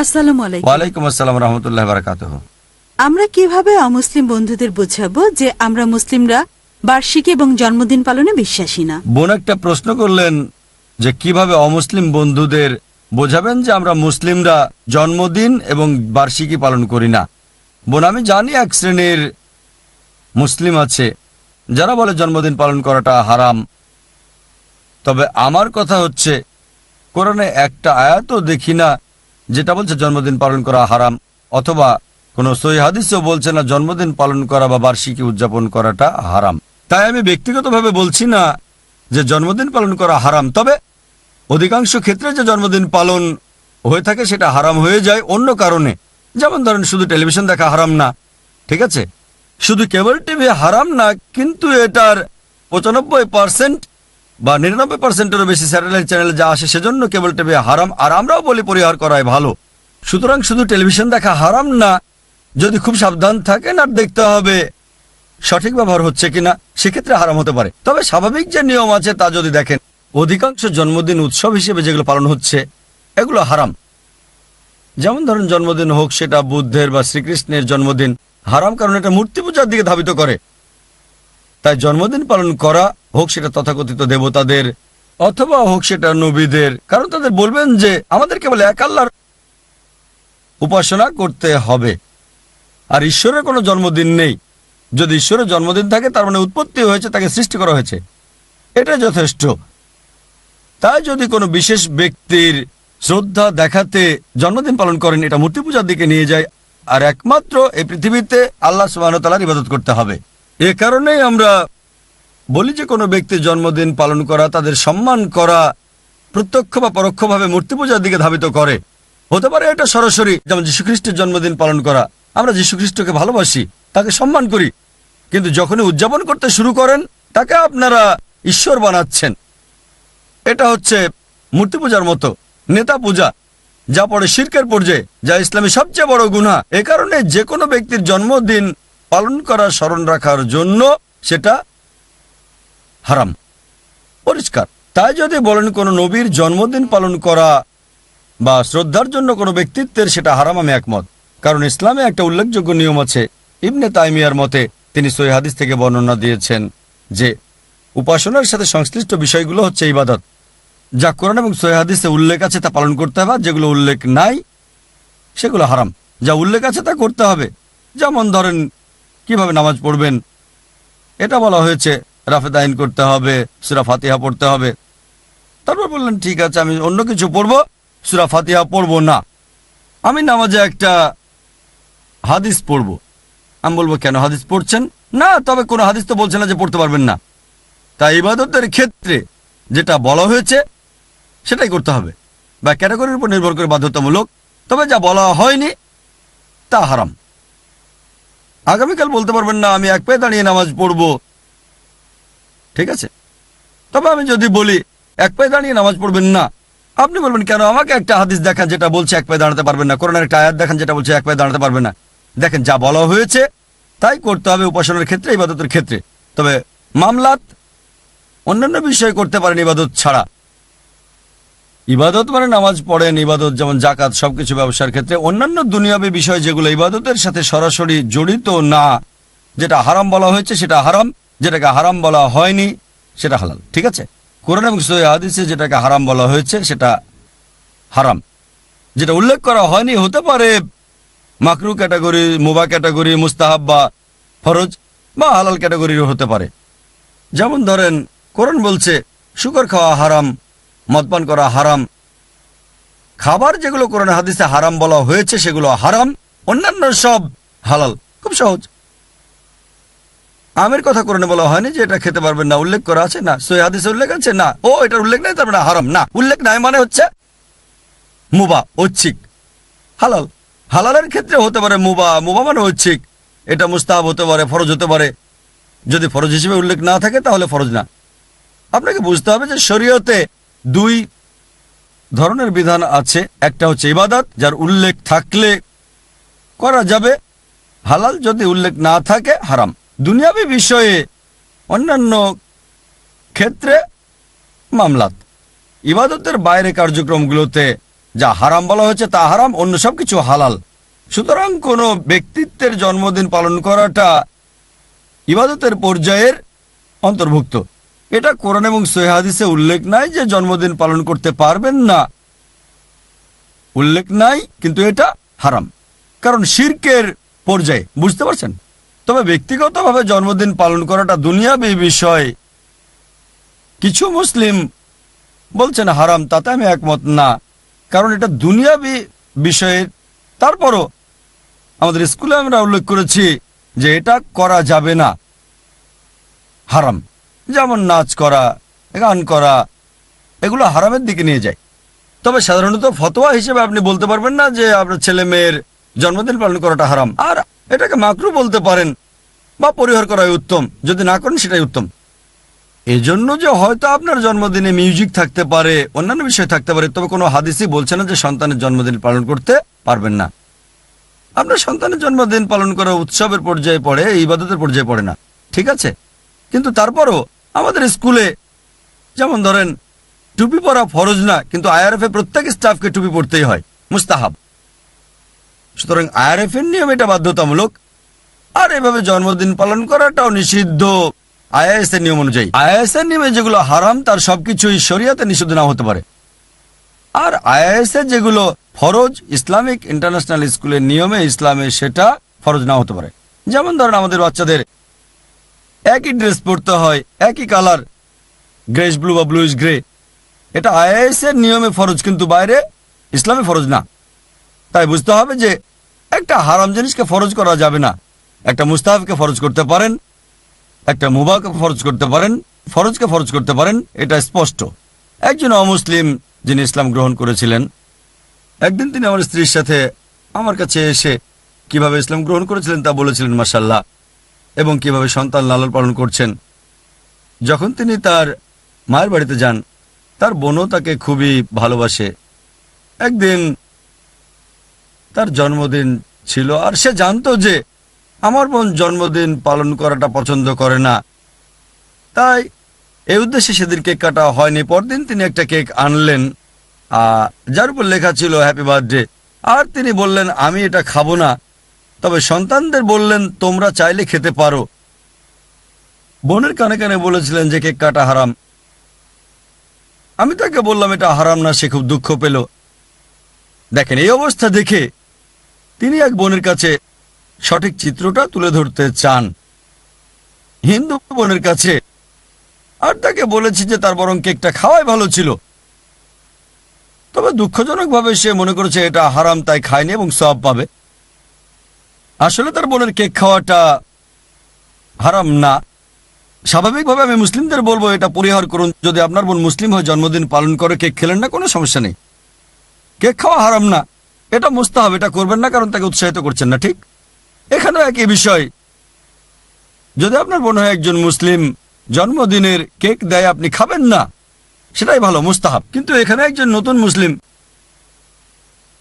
আসসালামু আলাইকুম। ওয়ালাইকুম আসসালাম রহমতুল্লাহ বারাকাত আমরা কীভাবে অমুসলিম বন্ধুদের বোঝাবো যে আমরা মুসলিমরা বার্ষিকী এবং জন্মদিন পালনে বিশ্বাসী না? বোন একটা প্রশ্ন করলেন যে কীভাবে অমুসলিম বন্ধুদের বোঝাবেন যে আমরা মুসলিমরা জন্মদিন এবং বার্ষিকী পালন করি না? বোন আমি জানি এক শ্রেণির মুসলিম আছে যারা বলে জন্মদিন পালন করাটা হারাম। তবে আমার কথা হচ্ছে কোরআনে একটা আয়াতও দেখি না যেটা বলছে জন্মদিন পালন করা হারাম, অথবা কোনো হাদিসও বলছে না জন্মদিন পালন করা বা বার্ষিকী উদযাপন করাটা হারাম। তাই আমি ব্যক্তিগতভাবে বলছি না যে জন্মদিন পালন করা হারাম, তবে অধিকাংশ ক্ষেত্রে যে জন্মদিন পালন হয়ে থাকে সেটা হারাম হয়ে যায় অন্য কারণে। যেমন ধরেন, শুধু টেলিভিশন দেখা হারাম না, ঠিক আছে? শুধু কেবল টিভি হারাম না, কিন্তু এটার পঁচানব্বই পার্সেন্ট বা নিরানব্বই পার্সেন্টেরও বেশি স্যাটেলাইট চ্যানেলে যা আসে সেজন্য কেবল টিভি হারাম, আর আমরাও বলি পরিহার করাই ভালো। সুতরাং শুধু টেলিভিশন দেখা হারাম না, যদি খুব সাবধান থাকেন আর দেখতে হবে সঠিক ব্যবহার হচ্ছে কিনা, সেক্ষেত্রে হারাম হতে পারে। তবে স্বাভাবিক যে নিয়ম আছে তা যদি দেখেন, অধিকাংশ জন্মদিন উৎসব হিসেবে যেগুলো পালন হচ্ছে, এগুলো হারাম। যেমন ধরুন জন্মদিন হোক, সেটা বুদ্ধের বা শ্রীকৃষ্ণের জন্মদিন, হারাম কারণ এটা মূর্তি পূজার দিকে ধাবিত করে। তাই জন্মদিন পালন করা হোক সেটা তথাকথিত দেবতাদের অথবা হোক সেটা নবীদের। কারণ তাদের বলবেন যে আমাদের কেবল এক আল্লাহর উপাসনা করতে হবে। আর ঈশ্বরের কোনো জন্মদিন নেই। যদি ঈশ্বরের জন্মদিন থাকে, তার মানে উৎপত্তি হয়েছে, তাকে সৃষ্টি করা হয়েছে। এটা যথেষ্ট। তাই যদি কোনো বিশেষ ব্যক্তির শ্রদ্ধা দেখাতে জন্মদিন পালন করেন, এটা মূর্তি পূজার দিকে নিয়ে যায়। আর একমাত্র এই পৃথিবীতে আল্লাহ সুবাহতালার ইবাদত করতে হবে। এ কারণেই আমরা বলি যে কোনো ব্যক্তির জন্মদিন পালন করা, তাদের সম্মান করা, প্রত্যক্ষ বা পরোক্ষভাবে মূর্তি পূজার দিকে ধাবিত করে। হতে পারে এটা সরাসরি যেমন যীশুখ্রিস্টের জন্মদিন পালন করা। আমরা যীশুখ্রিস্টকে ভালোবাসি, তাকে সম্মান করি। কিন্তু যখনই উদযাপন করতে শুরু করেন, তাকে আপনারা ঈশ্বর বানাচ্ছেন। এটা হচ্ছে মূর্তি পূজার মতো, নেতা পূজা। যা পড়ে শির্কের পর্যায়ে যা ইসলামী সবচেয়ে বড় গুণা এ কারণে যে কোনো ব্যক্তির জন্মদিন পালন করা স্মরণ রাখার জন্য সেটা হারাম, পরিষ্কার। তাই যদি বলেন কোনো নবীর জন্মদিন পালন করা বা শ্রদ্ধার জন্য কোনো ব্যক্তিত্বের, সেটা হারাম, আমি একমত। কারণ ইসলামে একটা উল্লেখযোগ্য নিয়ম আছে, ইবনে তাইমিয়ার মতে তিনি সহি হাদিস থেকে বর্ণনা দিয়েছেন যে উপাসনার সাথে সংশ্লিষ্ট বিষয়গুলো হচ্ছে ইবাদত। যা কোরআন এবং সহি হাদিসে উল্লেখ আছে তা পালন করতে হবে যেগুলো উল্লেখ নাই সেগুলো হারাম। যা উল্লেখ আছে তা করতে হবে। যেমন ধরেন কীভাবে নামাজ পড়বেন? এটা বলা হয়েছে, রাফেদ আইন করতে হবে, সুরা ফাতিহা পড়তে হবে। তারপর বললেন, ঠিক আছে, আমি অন্য কিছু পড়ব, সুরা ফাতিহা পড়ব না। আমি নামাজে একটা হাদিস পড়ব। আমি বলব, কেন হাদিস পড়ছেন? না, তবে কোনো হাদিস তো বলছে না যে পড়তে পারবেন না। তাই ইবাদতের ক্ষেত্রে যেটা বলা হয়েছে, সেটাই করতে হবে। বা ক্যাটাগরির উপর নির্ভর করে বাধ্যতামূলক। তবে যা বলা হয়নি, তা হারাম। আগামীকাল বলতে পারবেন না, আমি এক পায়ে দাঁড়িয়ে নামাজ পড়ব। ঠিক আছে? তবে আমি যদি বলি, এক পায়ে দাঁড়িয়ে নামাজ পড়বেন না, আপনি বলবেন, কেন আমাকে একটা হাদিস দেখান যেটা বলছে এক পায়ে দাঁড়াতে পারবেন না? করোনার একটা আয়াত দেখান যেটা বলছে এক পায়ে দাঁড়াতে পারবে না? দেখেন, যা বলা হয়েছে, তাই করতে হবে উপাসনার ক্ষেত্রে, ইবাদতের ক্ষেত্রে। তবে মামলাত অন্যান্য বিষয় করতে পারেন ইবাদত ছাড়া। ইবাদত মানে নামাজ পড়েন, ইবাদত যেমন জাকাত সবকিছু ব্যবসার ক্ষেত্রে। অন্যান্য দুনিয়াবী বিষয় যেগুলো ইবাদতের সাথে সরাসরি জড়িত না, যেটা হারাম বলা হয়েছে সেটা হারাম, যেটাকে হারাম বলা হয়নি সেটা হালাল। ঠিক আছে? কোরআন এবং হাদিসে যেটাকে হারাম বলা হয়েছে সেটা হারাম। যেটা উল্লেখ করা হয়নি, হতে পারে মাকরু ক্যাটাগরি, মুবা ক্যাটাগরি, মুস্তাহাব বা ফরজ বা হালাল ক্যাটাগরিরও হতে পারে। যেমন ধরেন, কোরআন বলছে, শুকর খাওয়া হারাম মদপান করা হারাম। খাবার যেগুলো কোরআন হাদিসে হারাম বলা হয়েছে, সেগুলো হারাম। অন্যান্য সব হালাল, খুব সহজ। আমের কথা কোরআনে বলা হয়নি যে এটা খেতে পারবেন না, উল্লেখ করা আছে? না। সই হাদিসে উল্লেখ আছে? না। ও, এটার উল্লেখ নাই, তার মানে হারাম। না, উল্লেখ নাই মানে হচ্ছে মুবা, ঐচ্ছিক। হালাল। হালালের ক্ষেত্রে হতে পারে মুবা। মুবা মানে ঐচ্ছিক। এটা মুস্তাহাব হতে পারে, ফরজ হতে পারে। যদি ফরজ হিসেবে উল্লেখ না থাকে, তাহলে ফরজ না। আপনাকে বুঝতে হবে যে শরীয়তে দুই ধরনের বিধান আছে। একটা হচ্ছে ইবাদত, যার উল্লেখ থাকলে করা যাবে। হালাল যদি উল্লেখ না থাকে, হারাম। দুনিয়াবি বিষয়ে অন্যান্য ক্ষেত্রে মামলাত। ইবাদতের বাইরে কার্যক্রমগুলোতে যা হারাম বলা হয়েছে, তা হারাম, অন্য সব কিছু হালাল। সুতরাং কোনো ব্যক্তিত্বের জন্মদিন পালন করাটা ইবাদতের পর্যায়ের অন্তর্ভুক্ত। এটা কোরআন এবং সৈহাদিসে উল্লেখ নাই যে জন্মদিন পালন করতে পারবেন না। উল্লেখ নাই, কিন্তু এটা হারাম। কারণ শির্কের পর্যায়ে, বুঝতে পারছেন? তবে ব্যক্তিগতভাবে জন্মদিন পালন করাটা দুনিয়াবী বিষয়। কিছু মুসলিম বলছেন, হারাম তাতে আমি একমত না। কারণ এটা দুনিয়াবি বিষয়ে। তারপরও আমাদের স্কুলে আমরা উল্লেখ করেছি যে এটা করা যাবে না। হারাম। যেমন নাচ করা, গান করা, এগুলো হারামের দিকে নিয়ে যায়। তবে সাধারণত ফতোয়া হিসেবে আপনি বলতে পারবেন না যে আপনার ছেলে মেয়ের জন্মদিন পালন করাটা হারাম। আর এটাকে মাকরু বলতে পারেন বা পরিহার করাই উত্তম। যদি না করেন সেটাই উত্তম। এজন্য যে হয়তো আপনার জন্মদিনে মিউজিক থাকতে পারে, অন্যান্য বিষয় থাকতে পারে, তবে কোনো হাদিসই বলছে না যে সন্তানের জন্মদিন পালন করতে পারবেন না। আপনার সন্তানের জন্মদিন পালন করা উৎসবের পর্যায়ে পড়ে, ইবাদতের পর্যায়ে পড়ে না। ঠিক আছে? কিন্তু তারপরও আমাদের স্কুলে, যেমন ধরেন, টুপি পরা ফরজ না, কিন্তু আইআরএফ প্রত্যেক স্টাফকে টুপি পড়তেই হয়, মুস্তাহাব। সুতরাং আইআরএফ এর নিয়ম এটা বাধ্যতামূলক, আর এভাবে জন্মদিন পালন করাটাও নিষিদ্ধ আইএস এর নিয়ম অনুযায়ী। আইএস এর নিয়মে যেগুলো হারাম, তার সবকিছুই শরিয়াতে নিষিদ্ধ না হতে পারে। আর আইএস এর যেগুলো ফরজ, ইসলামিক ইন্টারন্যাশনাল স্কুলের নিয়মে ইসলামে সেটা ফরজ না হতে পারে। যেমন ধরেন আমাদের বাচ্চাদের একই ড্রেস পরতে হয়, একই কালার গ্রেস ব্লু বা ব্লুইশ গ্রে এটা আইএস এর নিয়মে ফরজ, কিন্তু বাইরে ইসলামে ফরজ না। তাই বুঝতে হবে যে একটা হারাম জিনিসকে ফরজ করা যাবে না। একটা মুস্তাহাবকে ফরজ করতে পারেন, একটা মুবাহকে ফরজ করতে পারেন, ফরজকে ফরজ করতে পারেন, এটা স্পষ্ট। একজন অমুসলিম যিনি ইসলাম গ্রহণ করেছিলেন, একদিন তিনি আমার স্ত্রীর সাথে আমার কাছে এসে কীভাবে ইসলাম গ্রহণ করেছিলেন তা বলেছিলেন মাসাল্লাহ এবং কীভাবে সন্তান লালন পালন করছেন। যখন তিনি তার মায়ের বাড়িতে যান, তার বোনও তাকে খুবই ভালোবাসে। একদিন তার জন্মদিন ছিল আর সে জানতো যে আমার বোন জন্মদিন পালন করাটা পছন্দ করে না। তাই এই উদ্দেশ্যে সেদিন কেক কাটা হয়নি। পরদিন তিনি একটা কেক আনলেন যার উপর লেখা ছিল হ্যাপি বার্থডে আর তিনি বললেন, আমি এটা খাব না। তবে সন্তানদের বললেন, তোমরা চাইলে খেতে পারো। বোনের কানে কানে বলেছিলেন যে, কেক কাটা হারাম। আমি তাকে বললাম, এটা হারাম না, সে খুব দুঃখ পেল। দেখেন, এই অবস্থা দেখে তিনি এক বোনের কাছে সঠিক চিত্রটা তুলে ধরতে চান। হিন্দু বোনের কাছে আর তাকে বলেছি যে, তার বরং কেকটা খাওয়াই ভালো ছিল। তবে দুঃখজনকভাবে সে মনে করেছে, এটা হারাম, তাই খায়নি এবং সব পাবে। আসলে তার বোনের কেক খাওয়াটা হারাম না। স্বাভাবিকভাবে আমি মুসলিমদের বলব, এটা পরিহার করুন। যদি আপনার বোন মুসলিম হয়ে জন্মদিন পালন করে, কেক খেলেন না, কোনো সমস্যা নেই। কেক খাওয়া হারাম না। এটা মুস্তাহাব, এটা করবেন না, কারণ তাকে উৎসাহিত করছেন না, ঠিক? এখানেও একই বিষয়। যদি আপনার বোন হয় একজন মুসলিম জন্মদিনের কেক দেয়, আপনি খাবেন না, সেটাই ভালো, মুস্তাহাব। কিন্তু এখানে একজন নতুন মুসলিম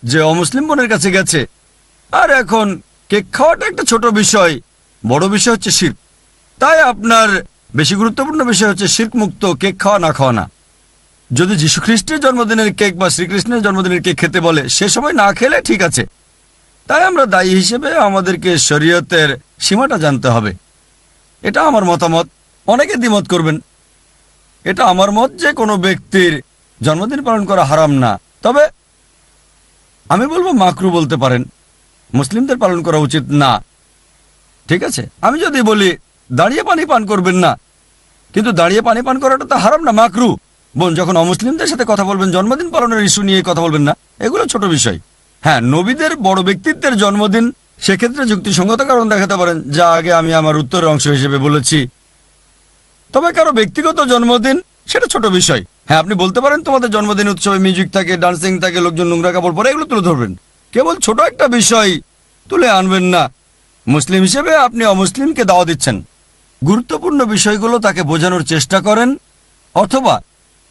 যে অমুসলিম বোনের কাছে গেছে, আর এখন কেক খাওয়াটা একটা ছোট বিষয়, বড় বিষয় হচ্ছে শির্ক। তাই আপনার বেশি গুরুত্বপূর্ণ বিষয় হচ্ছে শির্ক মুক্ত কেক খাওয়া, না খাওয়া না। যদি যীশু খ্রিস্টের জন্মদিনের কেক বা শ্রীকৃষ্ণের জন্মদিনের কেক খেতে বলে, সে সময় না খেলে ঠিক আছে। তাই আমরা দায়ী হিসেবে আমাদেরকে শরীয়তের সীমাটা জানতে হবে। এটা আমার মতামত। অনেকে দ্বিমত করবেন। এটা আমার মত যে কোনো ব্যক্তির জন্মদিন পালন করা হারাম না। তবে আমি বলব মাকরু বলতে পারেন। মুসলিমদের পালন করা উচিত না। ঠিক আছে? আমি যদি বলি, দাঁড়িয়ে পানি পান করবেন না। কিন্তু দাঁড়িয়ে পানি পান করাটা তো হারাম না, মাকরু। বোন, যখন অমুসলিমদের সাথে কথা বলবেন, জন্মদিন পালনের ইস্যু নিয়ে কথা বলবেন না, এগুলো ছোট বিষয়। হ্যাঁ নবীদের বড় ব্যক্তিত্বের জন্মদিন, সেক্ষেত্রে যুক্তিসঙ্গত কারণ দেখাতে পারেন, যা আগে আমি আমার উত্তরের অংশ হিসেবে বলেছি। তবে কারও ব্যক্তিগত জন্মদিন, সেটা ছোট বিষয়। হ্যাঁ আপনি বলতে পারেন, তোমাদের জন্মদিন উৎসবে মিউজিক থাকে, ডান্সিং থাকে, লোকজন নোংরা কাপড় পরে, এগুলো তুলে ধরবেন। কেবল ছোট একটা বিষয় তুলে আনবেন না। মুসলিম হিসেবে আপনি অমুসলিমকে দাওয়া দিচ্ছেন। গুরুত্বপূর্ণ বিষয়গুলো তাকে বোঝানোর চেষ্টা করেন, অথবা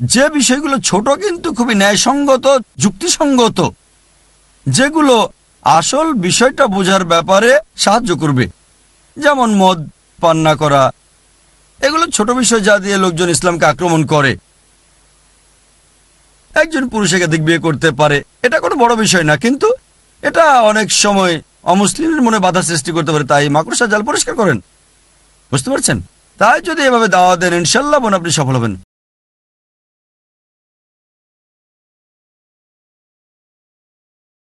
যে বিষয়গুলো ছোট কিন্তু খুবই ন্যায়সঙ্গত, যুক্তিসঙ্গত, যেগুলো আসল বিষয়টা বোঝার ব্যাপারে সাহায্য করবে। যেমন মদ, পান্না করা, এগুলো ছোট বিষয় যা দিয়ে লোকজন ইসলামকে আক্রমণ করে। একজন পুরুষ একাধিক বিয়ে করতে পারে, এটা কোনো বড় বিষয় না, কিন্তু এটা অনেক সময় অমুসলিমের মনে বাধা সৃষ্টি করতে পারে, তাই মাকড়সা জাল পরিষ্কার করেন। বুঝতে পারছেন? তাই যদি এভাবে দাওয়া দেন, ইনশাল্লাহ বোন আপনি সফল হবেন।